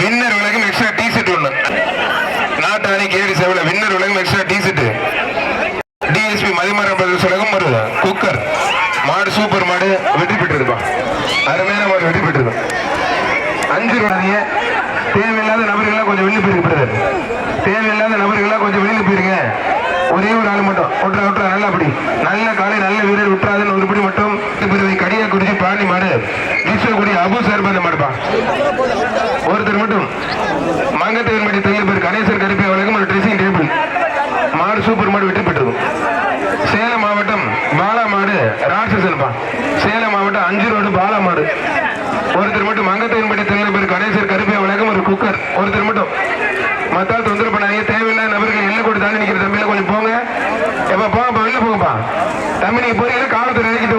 Winner விலகும் extra tea set ஒன்று நாட்டாணி கேடி சேவல வின்னர் விலகும் extra tea set DSP Madhimaran brothers விலகும் வருது. குக்கர். மாடு சூப்பர் மாடு வெற்றி பெற்றிருப்பா. அருமையான மாடு வெற்றி பெற்றிருப்பா. அஞ்சு ரூபாய் தேவையில்லாத நபர்கள்லாம் கொஞ்சம் வெளியே போயிருக்கு பிரதர் தேவையில்லாத நபர்கள்லாம் கொஞ்சம் வெளியே போயிருங்க. ஒரே ஒரு ஆள் மட்டும். ஒட்டுறா ஒட்டுறா நல்ல அப்படி நல்ல காலை நல்ல வீரர் விட்டுறாதுன்னு ஒருபடி மட்டும். கடியா குறிச்சி பிராணி மாடு. வீசக்கூடிய அபு சார்பந்த மாடுப்பா. ஒருத்தர் மட்டும் மங்கத்தேவன் மடி தங்க பேர் கணேசன் கருப்பி அவளுக்கும் ஒரு ட்ரெஸ்ஸிங் டேபிள் மாடு சூப்பர் மாடு வெற்றி பெற்றது. சேலம் மாவட்டம் பாலா மாடு ராட்சசன்பா சேலம் மாவட்டம் அஞ்சு ரோடு பாலா மாடு. ஒருத்தர் மட்டும் மங்கத்தேவன்பட்டி தங்க பேர் கணேசர் கருப்பி அவளுக்கும் ஒரு குக்கர் ஒருத்தர் மட்டும் மத்தால் தொந்தரவு பண்ணாங்க தேவையில்லாத நபர்கள் எல்லை கூட தாண்டி நிக்கிற தம்பியில கொஞ்சம் போங்க. எப்ப போங்கப்பா வெளில போங்கப்பா. தம்பி நீங்க போறீங்க காவல்துறை நினைக்கிட்டு